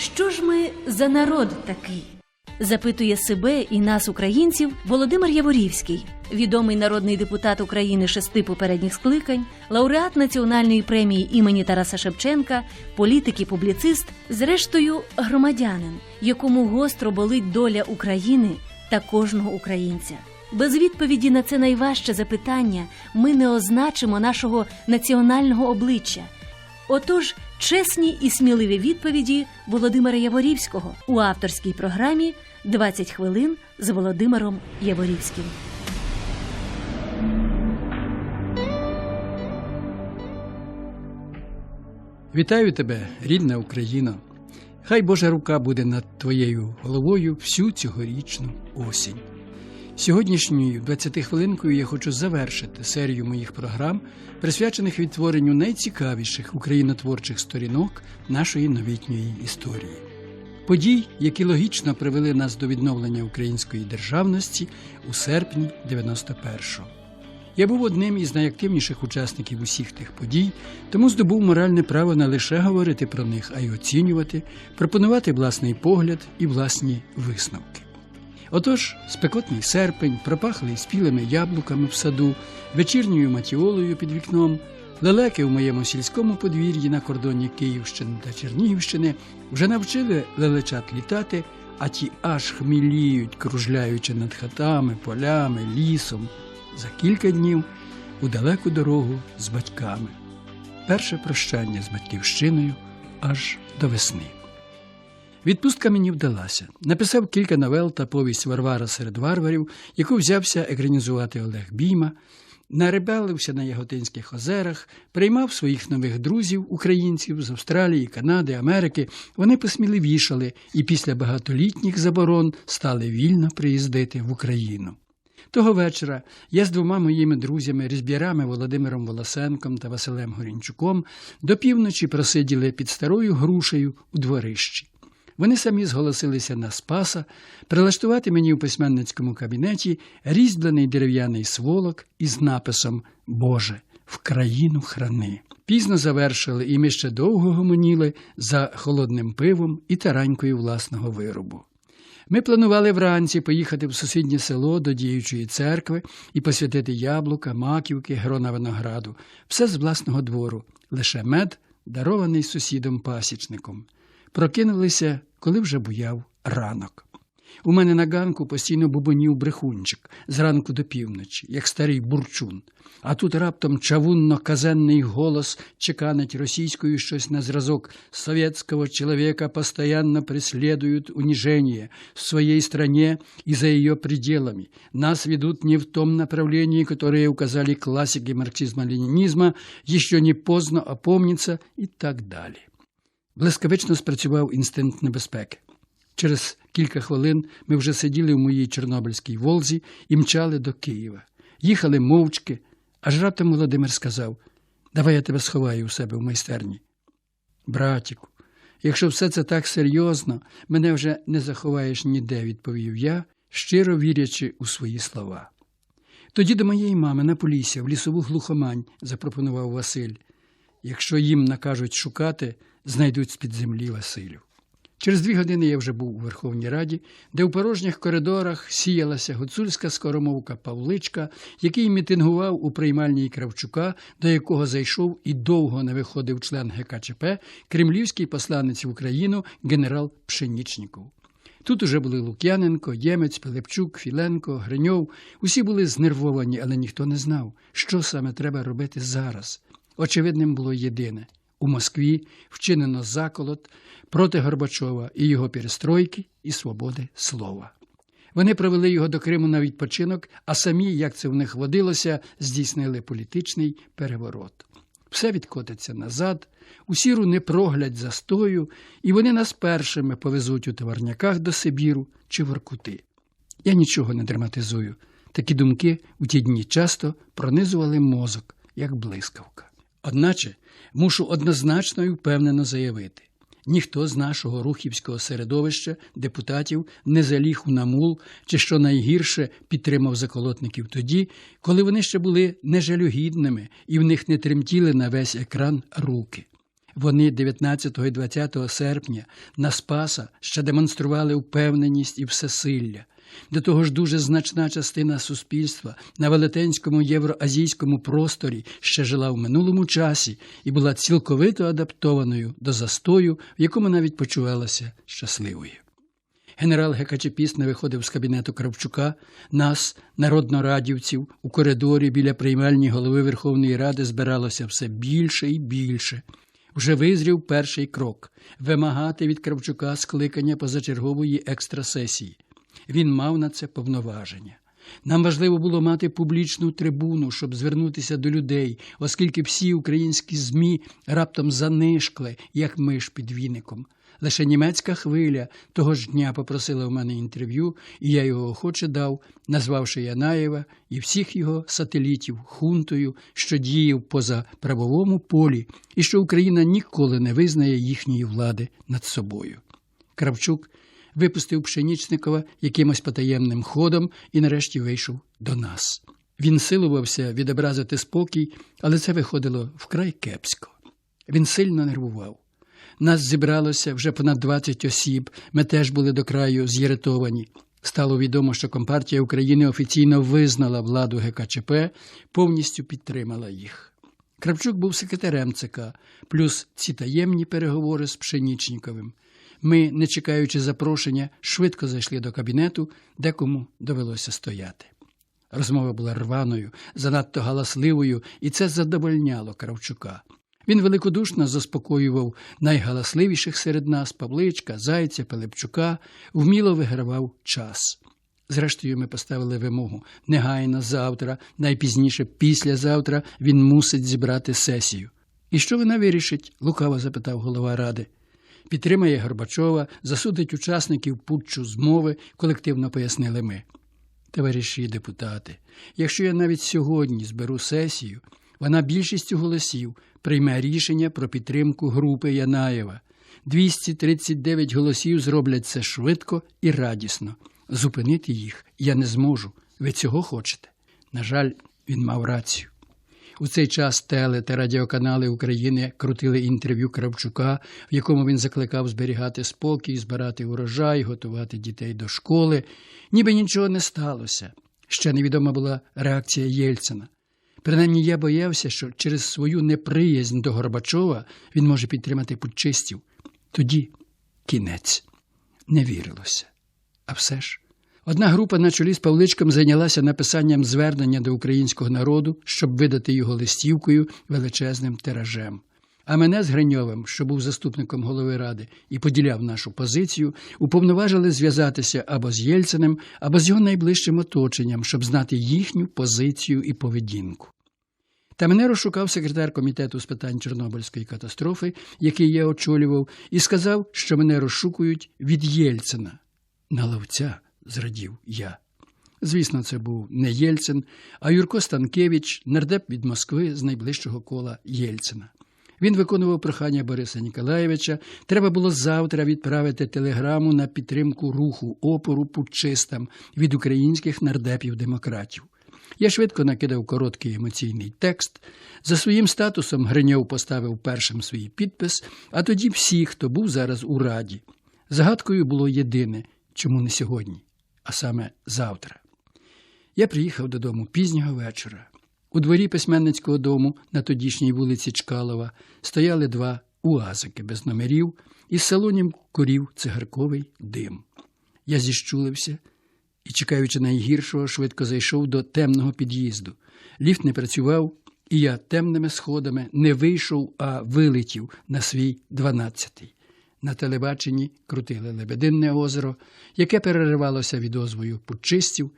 Що ж ми за народ такий? Запитує себе і нас, українців, Володимир Яворівський, відомий народний депутат України шести попередніх скликань, лауреат національної премії імені Тараса Шевченка, політик і публіцист, зрештою громадянин, якому гостро болить доля України та кожного українця. Без відповіді на це найважче запитання ми не означимо нашого національного обличчя. Отож, чесні і сміливі відповіді Володимира Яворівського у авторській програмі «20 хвилин з Володимиром Яворівським. Вітаю тебе, рідна Україна. Хай Божа рука буде над твоєю головою всю цьогорічну осінь. Сьогоднішньою 20 хвилинкою я хочу завершити серію моїх програм, присвячених відтворенню найцікавіших українотворчих сторінок нашої новітньої історії. Подій, які логічно привели нас до відновлення української державності у серпні 91-го. Я був одним із найактивніших учасників усіх тих подій, тому здобув моральне право не лише говорити про них, а й оцінювати, пропонувати власний погляд і власні висновки. Отож, спекотний серпень, пропахлий спілими яблуками в саду, вечірньою матіолою під вікном, лелеки в моєму сільському подвір'ї на кордоні Київщини та Чернігівщини вже навчили лелечат літати, а ті аж хміліють, кружляючи над хатами, полями, лісом. За кілька днів у далеку дорогу з батьками. Перше прощання з батьківщиною аж до весни. Відпустка мені вдалася. Написав кілька новел та повість Варвара серед варварів, яку взявся екранізувати Олег Бійма, нарибалився на Яготинських озерах, приймав своїх нових друзів, українців з Австралії, Канади, Америки. Вони посміливішали і після багатолітніх заборон стали вільно приїздити в Україну. Того вечора я з двома моїми друзями, різбірами Володимиром Волосенком та Василем Горінчуком, до півночі просиділи під старою грушею у дворищі. Вони самі зголосилися на Спаса прилаштувати мені у письменницькому кабінеті різьблений дерев'яний сволок із написом Боже, в країну храни. Пізно завершили, і ми ще довго гомоніли за холодним пивом і таранькою власного виробу. Ми планували вранці поїхати в сусіднє село до діючої церкви і посвятити яблука, маківки, грона винограду, все з власного двору, лише мед, дарований сусідом пасічником. Прокинулися, коли вже буяв ранок. У мене на ганку постійно бубонів брехунчик зранку до півночі, як старий бурчун. А тут раптом чавунно-казенний голос чеканить російською щось на зразок «Советского человека постоянно преследуют унижение в своей стране и за ее пределами. Нас ведут не в том направлении, которое указали классики марксизма-ленинизма, еще не поздно опомниться» і так далі. Блискавично спрацював інстинкт небезпеки. Через кілька хвилин ми вже сиділи в моїй Чорнобильській Волзі і мчали до Києва. Їхали мовчки, аж раптом Володимир сказав Давай я тебе сховаю у себе в майстерні. Братіку, якщо все це так серйозно, мене вже не заховаєш ніде, відповів я, щиро вірячи у свої слова. Тоді до моєї мами на Полісся в лісову глухомань запропонував Василь. Якщо їм накажуть шукати, знайдуть з-під землі Василю. Через дві години я вже був у Верховній Раді, де у порожніх коридорах сіялася гуцульська скоромовка Павличка, який мітингував у приймальній Кравчука, до якого зайшов і довго не виходив член ГКЧП, кремлівський посланець в Україну генерал Пшенічніков. Тут уже були Лук'яненко, Ємець, Пилипчук, Філенко, Гриньов. Усі були знервовані, але ніхто не знав, що саме треба робити зараз. Очевидним було єдине у Москві вчинено заколот проти Горбачова і його перестройки і свободи слова. Вони провели його до Криму на відпочинок, а самі, як це в них водилося, здійснили політичний переворот. Все відкотиться назад, у сіру непроглядь застою, і вони нас першими повезуть у товарняках до Сибіру чи Воркути. Я нічого не драматизую. Такі думки у ті дні часто пронизували мозок, як блискавка. Одначе мушу однозначно і впевнено заявити: ніхто з нашого рухівського середовища, депутатів, не заліг у намул чи що найгірше підтримав заколотників тоді, коли вони ще були нежалюгідними і в них не тремтіли на весь екран руки. Вони 19 і 20 серпня на Спаса ще демонстрували впевненість і всесилля. До того ж, дуже значна частина суспільства на велетенському євроазійському просторі ще жила в минулому часі і була цілковито адаптованою до застою, в якому навіть почувалася щасливою. Генерал Гекачепіс не виходив з кабінету Кравчука. Нас, народнорадівців, у коридорі біля приймальні голови Верховної Ради збиралося все більше і більше. Вже визрів перший крок вимагати від Кравчука скликання позачергової екстрасесії. Він мав на це повноваження. Нам важливо було мати публічну трибуну, щоб звернутися до людей, оскільки всі українські ЗМІ раптом занишкли, як миш під віником. Лише німецька хвиля того ж дня попросила в мене інтерв'ю, і я його охоче дав, назвавши Янаєва і всіх його сателітів хунтою, що діяв поза правовому полі, і що Україна ніколи не визнає їхньої влади над собою. Кравчук випустив Пшенічникова якимось потаємним ходом і нарешті вийшов до нас. Він силувався відобразити спокій, але це виходило вкрай кепсько. Він сильно нервував. Нас зібралося вже понад 20 осіб, ми теж були до краю з'єритовані. Стало відомо, що Компартія України офіційно визнала владу ГКЧП, повністю підтримала їх. Кравчук був секретарем ЦК, плюс ці таємні переговори з Пшенічниковим. Ми, не чекаючи запрошення, швидко зайшли до кабінету, де кому довелося стояти. Розмова була рваною, занадто галасливою, і це задовольняло Кравчука. Він великодушно заспокоював найгаласливіших серед нас Павличка, Зайця, Пилипчука, вміло вигравав час. Зрештою, ми поставили вимогу негайно завтра, найпізніше післязавтра він мусить зібрати сесію. І що вона вирішить? лукаво запитав голова ради. Підтримає Горбачова, засудить учасників путчу змови, колективно пояснили ми. Товариші депутати, якщо я навіть сьогодні зберу сесію, вона більшістю голосів прийме рішення про підтримку групи Янаєва. 239 голосів зроблять це швидко і радісно. Зупинити їх я не зможу. Ви цього хочете? На жаль, він мав рацію. У цей час теле та радіоканали України крутили інтерв'ю Кравчука, в якому він закликав зберігати спокій, збирати урожай, готувати дітей до школи. Ніби нічого не сталося. Ще невідома була реакція Єльцина. Принаймні я боявся, що через свою неприязнь до Горбачова він може підтримати путчистів. Тоді кінець не вірилося. А все ж. Одна група на чолі з Павличком зайнялася написанням звернення до українського народу, щоб видати його листівкою величезним тиражем. А мене з Гриньовим, що був заступником голови ради і поділяв нашу позицію, уповноважили зв'язатися або з Єльциним, або з його найближчим оточенням, щоб знати їхню позицію і поведінку. Та мене розшукав секретар комітету з питань Чорнобильської катастрофи, який я очолював, і сказав, що мене розшукують від Єльцина. На ловця зрадів я. Звісно, це був не Єльцин, а Юрко Станкевич, нардеп від Москви з найближчого кола Єльцина. Він виконував прохання Бориса Ніколаєвича. Треба було завтра відправити телеграму на підтримку руху опору путчистам від українських нардепів-демократів. Я швидко накидав короткий емоційний текст. За своїм статусом Гриньов поставив першим свій підпис, а тоді всі, хто був зараз у раді. Загадкою було єдине, чому не сьогодні, а саме завтра. Я приїхав додому пізнього вечора. У дворі письменницького дому на тодішній вулиці Чкалова стояли два уазики без номерів, і з салонів курів цигарковий дим. Я зіщулився і, чекаючи найгіршого, швидко зайшов до темного під'їзду. Ліфт не працював, і я темними сходами не вийшов, а вилетів на свій дванадцятий. На телебаченні крутили Лебединне озеро, яке переривалося відозвою путчистів.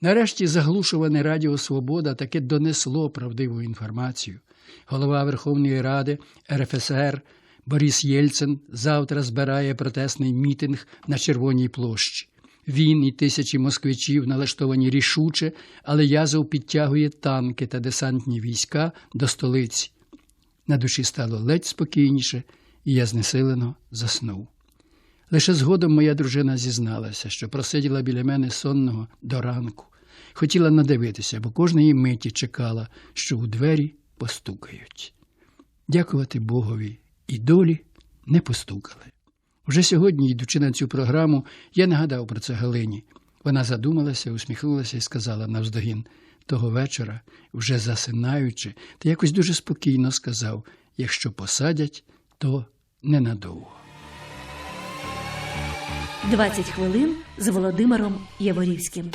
Нарешті заглушуване Радіо Свобода таки донесло правдиву інформацію. Голова Верховної Ради РФСР Борис Єльцин завтра збирає протестний мітинг на Червоній площі. Він і тисячі москвичів налаштовані рішуче, але Язов підтягує танки та десантні війська до столиці. На душі стало ледь спокійніше, і я знесилено заснув. Лише згодом моя дружина зізналася, що просиділа біля мене сонного до ранку. Хотіла надивитися, бо кожної миті чекала, що у двері постукають. Дякувати Богові і долі не постукали. Вже сьогодні, йдучи на цю програму, я нагадав про це Галині. Вона задумалася, усміхнулася і сказала навздогін того вечора, вже засинаючи, та якось дуже спокійно сказав: якщо посадять, то ненадовго. 20 хвилин з Володимиром Яворівським.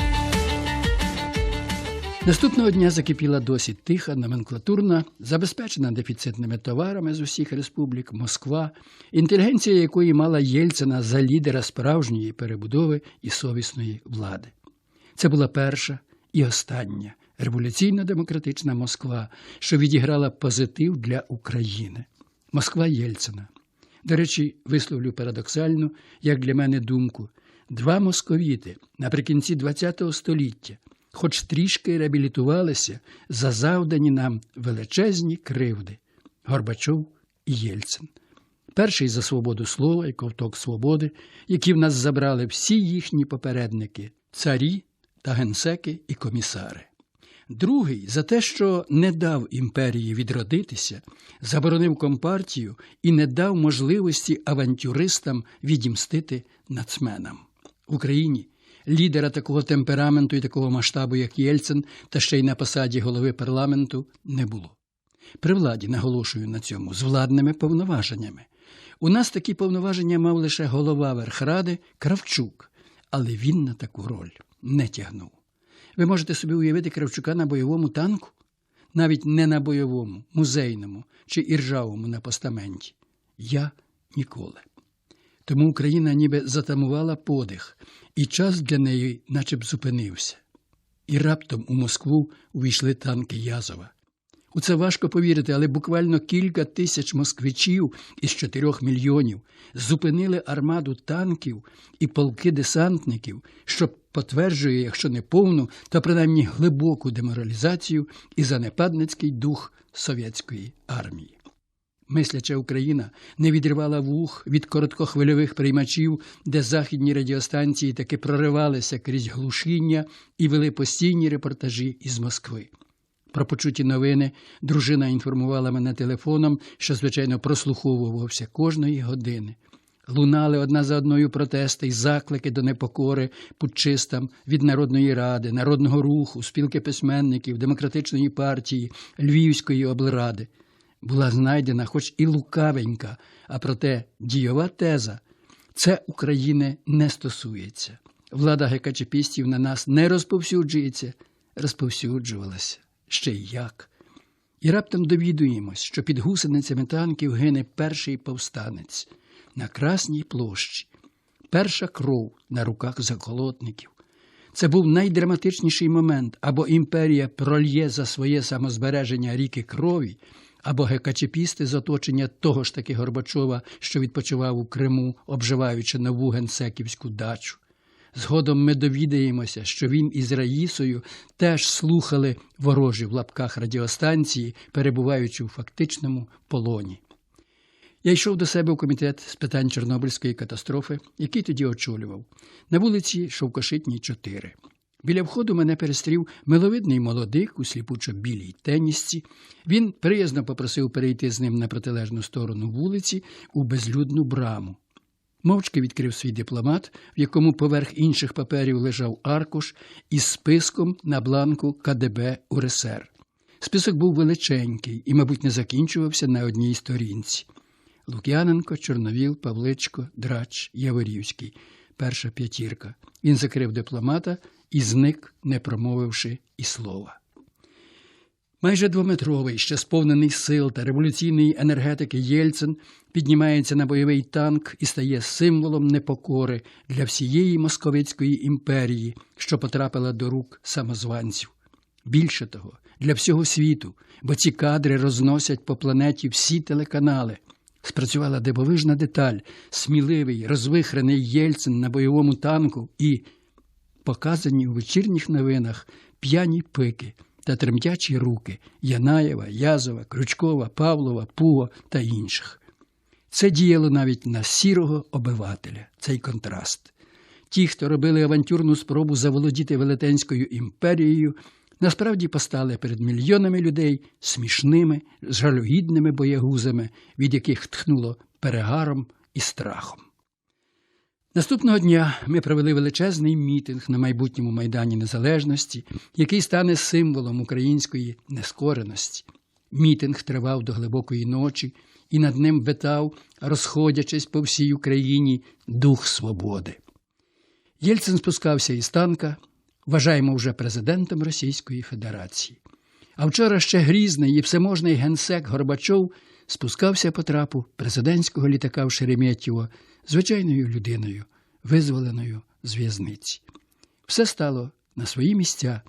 Наступного дня закипіла досить тиха, номенклатурна, забезпечена дефіцитними товарами з усіх республік Москва, інтелігенція якої мала Єльцина за лідера справжньої перебудови і совісної влади. Це була перша і остання революційно-демократична Москва, що відіграла позитив для України. Москва Єльцина. До речі, висловлю парадоксальну, як для мене, думку: два московіти наприкінці ХХ століття, хоч трішки реабілітувалися за завдані нам величезні кривди Горбачов і Єльцин. Перший за свободу слова і ковток свободи, які в нас забрали всі їхні попередники царі та генсеки і комісари. Другий за те, що не дав імперії відродитися, заборонив компартію і не дав можливості авантюристам відімстити нацменам. В Україні лідера такого темпераменту і такого масштабу, як Єльцин, та ще й на посаді голови парламенту, не було. При владі наголошую на цьому з владними повноваженнями. У нас такі повноваження мав лише голова Верхради Кравчук, але він на таку роль не тягнув. Ви можете собі уявити Кравчука на бойовому танку, навіть не на бойовому, музейному чи іржавому на постаменті. Я ніколи. Тому Україна ніби затамувала подих, і час для неї наче б зупинився. І раптом у Москву увійшли танки Язова. У це важко повірити, але буквально кілька тисяч москвичів із чотирьох мільйонів зупинили армаду танків і полки десантників, що потверджує, якщо не повну, то принаймні глибоку деморалізацію і занепадницький дух совєтської армії. Мисляча Україна не відривала вух від короткохвильових приймачів, де західні радіостанції таки проривалися крізь глушіння і вели постійні репортажі із Москви. Про почуті новини дружина інформувала мене телефоном, що, звичайно, прослуховувався кожної години. Лунали одна за одною протести й заклики до непокори путчистам від Народної ради, Народного руху, спілки письменників, демократичної партії, Львівської облради. Була знайдена хоч і лукавенька, а проте дійова теза це України не стосується. Влада гекачепістів на нас не розповсюджується, розповсюджувалася ще й як. І раптом довідуємось, що під гусеницями танків гине перший повстанець на Красній площі, перша кров на руках заколотників. Це був найдраматичніший момент або імперія прольє за своє самозбереження ріки крові, або гекачепісти з оточення того ж таки Горбачова, що відпочивав у Криму, обживаючи нову генсеківську дачу. Згодом ми довідаємося, що він із Раїсою теж слухали ворожі в лапках радіостанції, перебуваючи у фактичному полоні. Я йшов до себе в комітет з питань Чорнобильської катастрофи, який тоді очолював, на вулиці Шовкошитній, 4. Біля входу мене перестрів миловидний молодик у сліпучо-білій тенісці. Він приязно попросив перейти з ним на протилежну сторону вулиці у безлюдну браму. Мовчки відкрив свій дипломат, в якому поверх інших паперів лежав аркуш із списком на бланку КДБ УРСР. Список був величенький і, мабуть, не закінчувався на одній сторінці. Лук'яненко, Чорновіл, Павличко, Драч, Яворівський. Перша п'ятірка. Він закрив дипломата і зник, не промовивши і слова. Майже двометровий, ще сповнений сил та революційної енергетики Єльцин піднімається на бойовий танк і стає символом непокори для всієї московицької імперії, що потрапила до рук самозванців. Більше того, для всього світу, бо ці кадри розносять по планеті всі телеканали. Спрацювала дивовижна деталь, сміливий, розвихрений Єльцин на бойовому танку і показані у вечірніх новинах п'яні пики та тремтячі руки Янаєва, Язова, Крючкова, Павлова, Пуго та інших. Це діяло навіть на сірого обивателя, цей контраст. Ті, хто робили авантюрну спробу заволодіти Велетенською імперією, насправді постали перед мільйонами людей смішними, жалюгідними боягузами, від яких тхнуло перегаром і страхом. Наступного дня ми провели величезний мітинг на майбутньому Майдані Незалежності, який стане символом української нескореності. Мітинг тривав до глибокої ночі, і над ним витав, розходячись по всій Україні, дух свободи. Єльцин спускався із танка, вважаємо вже президентом Російської Федерації. А вчора ще грізний і всеможний генсек Горбачов спускався по трапу президентського літака в Шереметьєво звичайною людиною, визволеною з в'язниці. Все стало на свої місця.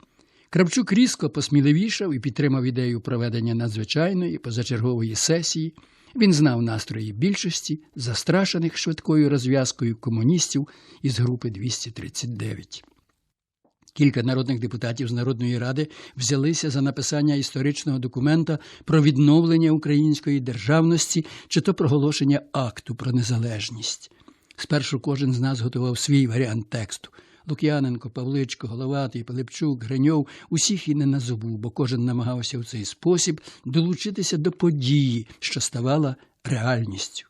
Кравчук різко посміливішав і підтримав ідею проведення надзвичайної позачергової сесії. Він знав настрої більшості, застрашених швидкою розв'язкою комуністів із групи 239. Кілька народних депутатів з Народної ради взялися за написання історичного документа про відновлення української державності чи то проголошення акту про незалежність. Спершу кожен з нас готував свій варіант тексту. Лук'яненко, Павличко, Головатий, Пилипчук, Гриньов усіх і не назову, бо кожен намагався в цей спосіб долучитися до події, що ставала реальністю.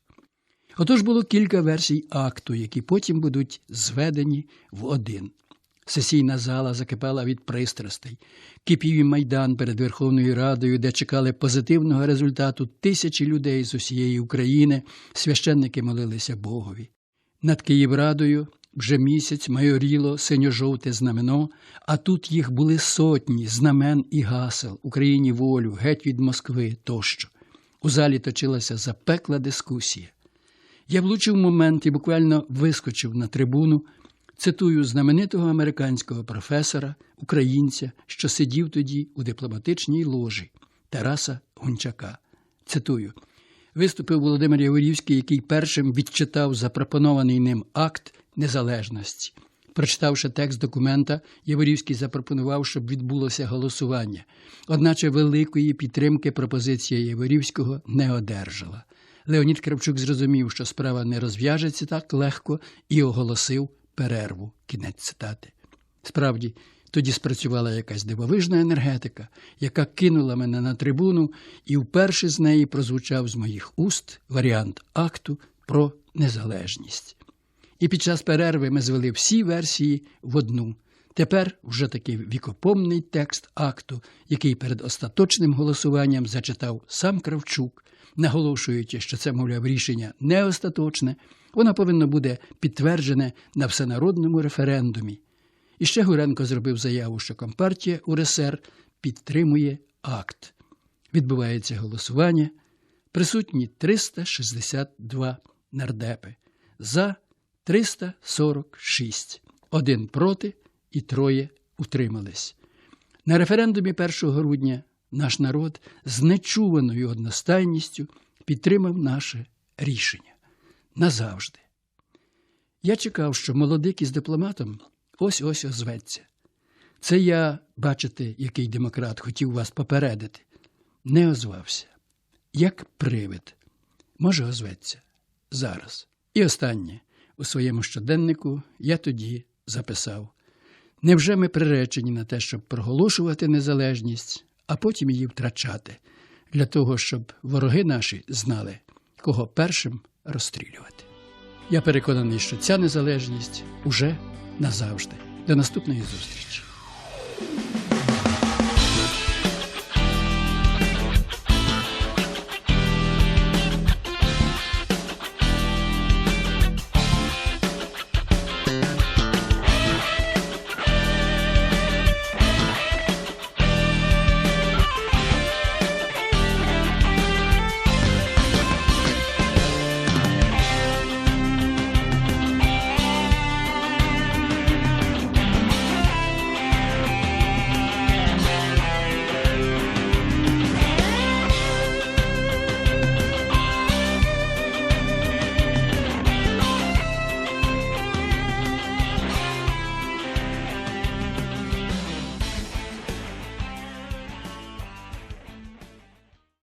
Отож було кілька версій акту, які потім будуть зведені в один. Сесійна зала закипала від пристрастей, кипів і майдан перед Верховною Радою, де чекали позитивного результату тисячі людей з усієї України, священники молилися Богові. Над Київрадою вже місяць майоріло синьо-жовте знамено, а тут їх були сотні знамен і гасел Україні волю, геть від Москви тощо. У залі точилася запекла дискусія. Я влучив момент і буквально вискочив на трибуну, цитую знаменитого американського професора, українця, що сидів тоді у дипломатичній ложі Тараса Гончака. Цитую. Виступив Володимир Яворівський, який першим відчитав запропонований ним акт незалежності. Прочитавши текст документа, Яворівський запропонував, щоб відбулося голосування. Одначе великої підтримки пропозиція Яворівського не одержала. Леонід Кравчук зрозумів, що справа не розв'яжеться так легко, і оголосив перерву. Кінець цитати. Справді, тоді спрацювала якась дивовижна енергетика, яка кинула мене на трибуну, і вперше з неї прозвучав з моїх уст варіант акту про незалежність. І під час перерви ми звели всі версії в одну. Тепер вже такий вікопомний текст акту, який перед остаточним голосуванням зачитав сам Кравчук, наголошуючи, що це, мовляв, рішення не остаточне, воно повинно буде підтверджене на всенародному референдумі. І ще Гуренко зробив заяву, що Компартія УРСР підтримує акт. Відбувається голосування. Присутні 362 нардепи. За 346. Один проти і троє утримались. На референдумі 1 грудня наш народ з нечуваною одностайністю підтримав наше рішення назавжди. Я чекав, що молодик із дипломатом ось ось озветься. Це я, бачите, який демократ хотів вас попередити. Не озвався. Як привид. Може, озветься зараз. І останнє. У своєму щоденнику я тоді записав: невже ми приречені на те, щоб проголошувати незалежність, а потім її втрачати, для того, щоб вороги наші знали, кого першим розстрілювати? Я переконаний, що ця незалежність уже назавжди. До наступної зустрічі.